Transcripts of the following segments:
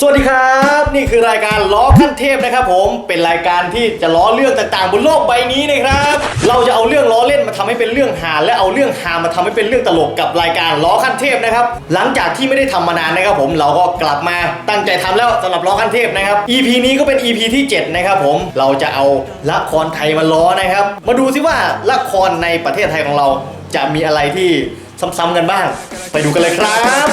สวัสดีครับ นี่คือรายการล้อขั้นเทพนะครับผมเป็นรายการที่จะล้อเรื่องต่างๆ บนโลกใบนี้นะครับ เราจะเอาเรื่องล้อเล่นมาทำให้เป็นเรื่องหา และเอาเรื่องหามาทำให้เป็นเรื่องตลกกับรายการล้อขั้นเทพนะครับ หลังจากที่ไม่ได้ทำมานานนะครับผมเราก็กลับมาตั้งใจทำแล้วสำหรับล้อขั้นเทพนะครับ EP นี้ก็เป็น EP ที่7นะครับผมเราจะเอาละครไทยมาล้อนะครับ มาดูซิว่าละครในประเทศไทยของเราจะมีอะไรที่ซ้ำๆกันบ้าง ไปดูกันเลยครับ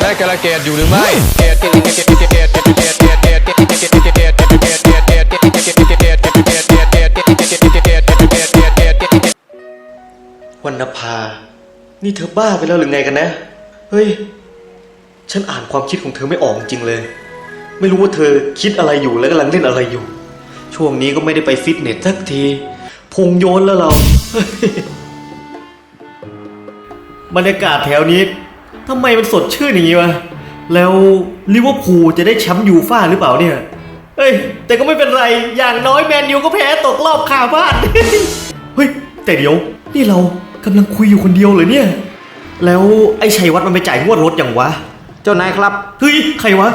ได้กระเกตอยู่หรือไม่วรรณภานี่เธอบ้าไปแล้วหรือไงกันนะเฮ้ยฉันอ่านความคิดของเธอไม่ออกจริงเลยไม่รู้ว่าเธอคิดอะไรอยู่และกำลังเล่นอะไรอยู่ช่วงนี้ก็ไม่ได้ไปฟิตเนสสักทีพุงโยนแล้วเราบรรยากาศแถวนี้ ทำไมมันสดชื่นอย่างนี้วะ แล้วลิเวอร์พูลจะได้แชมป์ยูฟ่าหรือเปล่าเนี่ยเฮ้ย แต่ก็ไม่เป็นไร อย่างน้อยแมนยูก็แพ้ตกรอบคาบ้าน เฮ้ย แต่เดี๋ยว นี่เรากำลังคุยอยู่คนเดียวเหรอเนี่ย แล้วไอ้ชัยวัฒน์มันไปจ่ายงวดรถอย่างวะ เจ้านายครับเฮ้ย ใครวะ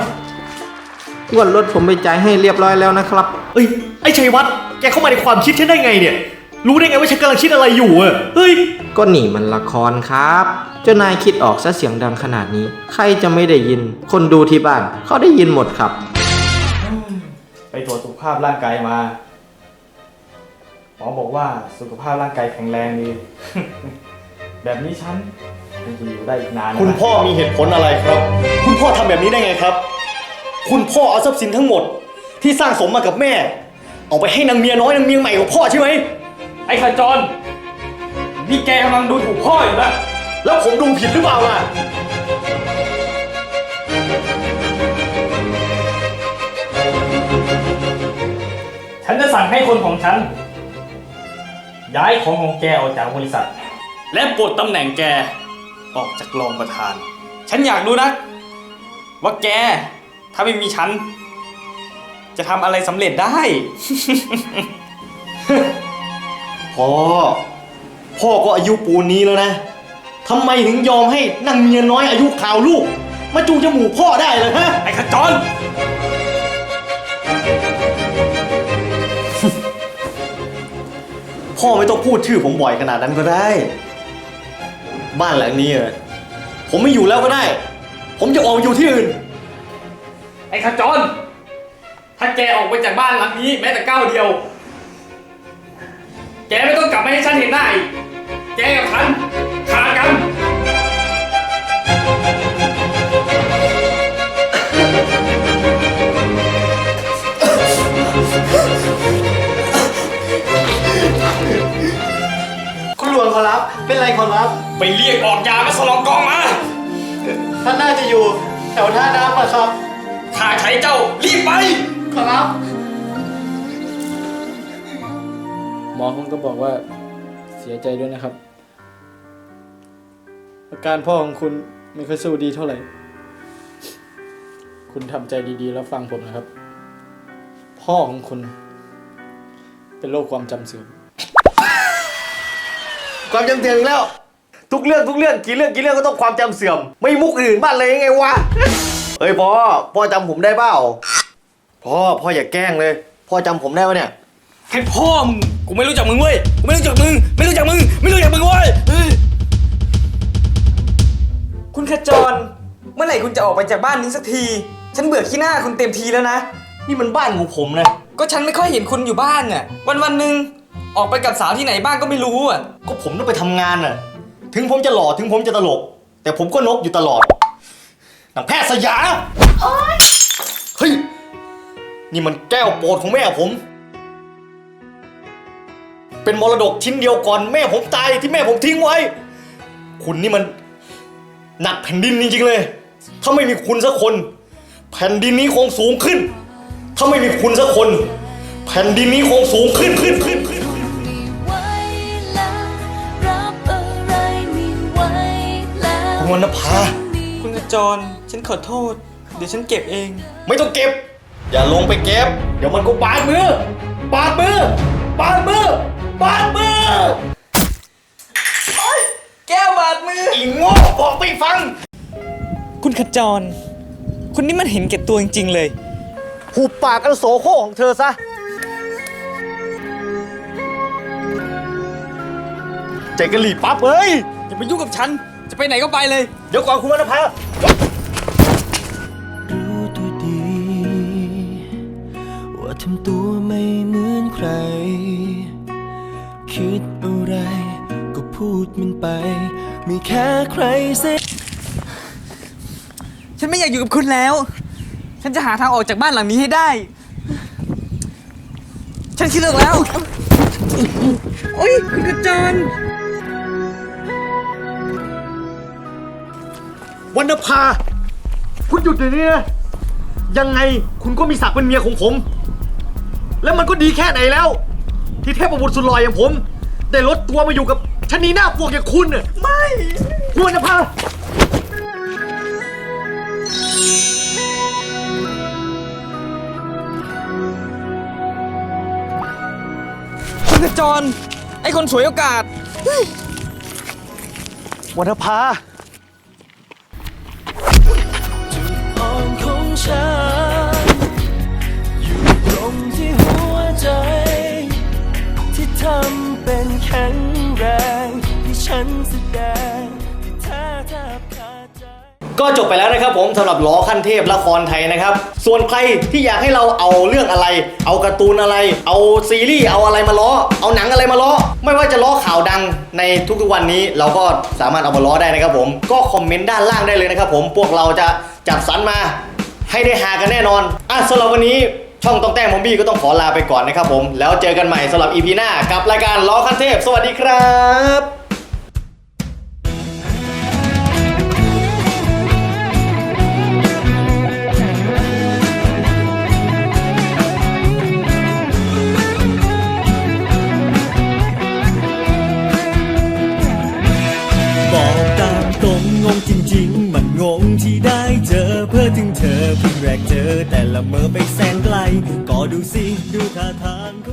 งวดรถผมไปจ่ายให้เรียบร้อยแล้วนะครับ เอ้ย ไอ้ชัยวัฒน์แกเข้ามาในความคิดฉันได้ไงเนี่ย รู้ได้ไงว่าฉันกำลังคิดอะไรอยู่อะเฮ้ย ก็หนีมันละครครับ เจ้านายคิดออกซะเสียงดังขนาดนี้ ใครจะไม่ได้ยิน คนดูที่บ้านเขาได้ยินหมดครับ ไปตรวจสุขภาพร่างกายมา หมอบอกว่าสุขภาพร่างกายแข็งแรงดี แบบนี้ฉันคงจะอยู่ได้อีกนานคุณพ่อมีเหตุผลอะไรครับ คุณพ่อทำแบบนี้ได้ไงครับ คุณพ่อเอาทรัพย์สินทั้งหมด ที่สร้างสมมากับแม่ เอาไปให้นางเมียน้อยนางเมียใหม่ของพ่อใช่ไหม ไอ้ขจร นี่แกกำลังดูถูกพ่ออยู่นะ แล้วผมดูผิดหรือเปล่าล่ะ ฉันจะสั่งให้คนของฉัน ย้ายของของแกออกจากบริษัท และปลดตำแหน่งแก ออกจากรองประธาน ฉันอยากรู้นะ ว่าแก ถ้าไม่มีฉัน จะทำอะไรสำเร็จได้ พ่อ พ่อก็อายุปูนนี้แล้วนะทำไมถึงยอมให้นางเมียน้อยอายุข่าวลูก มาจูงจมูกพ่อได้เลยฮะ ไอ้ขจร พ่อไม่ต้องพูดชื่อผมบ่อยขนาดนั้นก็ได้ บ้านหลังนี้อะผมไม่อยู่แล้วก็ได้ ผมจะออกอยู่ที่อื่น ไอ้ขจร ถ้าแกออกไปจากบ้านหลังนี้แม้แต่ก้าวเดียว แกไม่ต้องกลับมาให้ฉันเห็นหน้าอีก แกกับฉันขาดกัน คุณหลวงขอรับ เป็นไรขอรับ ไปเรียกออกยามาสลองกองมา ท่านน่าจะอยู่ แถวท่าน้ำอะครับ ข้าใช้เจ้ารีบไป ขอรับ อคงก็บอกว่าเสียใจด้วยนะครับ อาการพ่อของคุณไม่ค่อยสู้ดีเท่าไหร่ คุณทำใจดีๆ แล้วฟังผมนะครับ พ่อของคุณ เป็นโรคความจำเสื่อมความจำเสื่อมอีกแล้ว ทุกเรื่องทุกเรื่องกี่เรื่องกี่เรื่องก็ต้องความจำเสื่อม ไม่มุกอื่นบ้านเลยยังไงวะ เฮ้ยพ่อพ่อจำผมได้เปล่าพ่อพ่ออย่าแกล้งเลย พ่อจำผมได้ปะเนี่ย ให้พ่อมึงกูไม่รู้จักมึงเว้ยกูไม่รู้จักมึง ไม่รู้จักมึง ไม่รู้จักมึงเว้ยเฮ้ยคุณขจร เมื่อไหร่คุณจะออกไปจากบ้านนี้สักที ฉันเบื่อขี้หน้าคุณเต็มทีแล้วนะ นี่มันบ้านของผมนะก็ฉันไม่ค่อยเห็นคุณอยู่บ้านน่ะ วันวันๆหนึ่งออกไปกับสาวที่ไหนบ้างก็ไม่รู้อะ ก็ผมต้องไปทำงานน่ะ ถึงผมจะหล่อถึงผมจะตลก แต่ผมก็นกอยู่ตลอดนางแพทย์สยาเฮ้ย นี่มันแก้วโปรดของแม่ผม เป็นมรดกชิ้นเดียวก่อนแม่ผมตายที่แม่ผมทิ้งไว้ คุณนี่มันหนักแผ่นดินจริงๆเลย ถ้าไม่มีคุณสักคน แผ่นดินนี้คงสูงขึ้น ถ้าไม่มีคุณสักคน แผ่นดินนี้คงสูงขึ้นขึ้นขึ้นขึ้นไว้แล้วรับอะไรไม่ไหวแล้วคุณวรรณภา คุณขจรฉฉันขอโทษ เดี๋ยวฉันเก็บเอง ไม่ต้องเก็บ อย่าลงไปเก็บ เดี๋ยวมันก็บาดมือบาดมือบาดมือ บาดมือแก้วบาดมือ อีโง่บอกไม่ฟัง คุณขจร คุณนี่มันเห็นแก่ตัวจริงๆเลย หุบปากอันโสโครกของเธอซะ ใจกะหลี่ปั๊บเอ้ย อย่าไปยุ่งกับฉัน จะไปไหนก็ไปเลย เดี๋ยวก่อนคุณวรรณภารู้ตัวดี ว่าทำตัวไม่เหมือนใคร คิดอะไร ก็พูดมันไป มีแค่ใครสักฉันไม่อยากอยู่กับคุณแล้ว ฉันจะหาทางออกจากบ้านหลังนี้ให้ได้ ฉันคิดเลือกแล้วโอ๊ยคุณขจรวรรณภา คุณหยุดเดี๋ยวนี้นะ ยังไงคุณก็มีศักดิ์เป็นเมียของผม แล้วมันก็ดีแค่ไหนแล้ว ที่เทพบุตรสุดหล่ออย่างผม ได้ลดตัวมาอยู่กับชะนีหน้าพวกอย่างคุณน่ะไม่วรรณภาคุณขจร ไอ้คนสวยโอกาสวรรณภาอ่อนของฉันอยู่ตรงที่หัวใจที่ทำเป็นแข็งแรงที่ฉันแสดงที่แท้แทบขาดใจ ก็จบไปแล้วนะครับผมสำหรับล้อขั้นเทพละครไทยนะครับ ส่วนใครที่อยากให้เราเอาเรื่องอะไร เอาการ์ตูนอะไร เอาซีรีส์เอาอะไรมาล้อ เอาหนังอะไรมาล้อ ไม่ว่าจะล้อข่าวดังในทุกๆวันนี้ เราก็สามารถเอามาล้อได้นะครับผมก็คอมเมนต์ด้านล่างได้เลยนะครับผมพวกเราจะจัดสรรมาให้ได้หากันแน่นอนอะสำหรับวันนี้ ช่องต้องแต้มมอมบี้ก็ต้องขอลาไปก่อนนะครับผม แล้วเจอกันใหม่สำหรับ EP หน้ากับรายการล้อขั้นเทพ สวัสดีครับบอกตามตรงงงจริงๆ มันงงที่ได้เจอเพื่อถึงเธอเพิ่งแรกเจอแต่ละเมื่อไป ดูสิ ดูท่าทางของ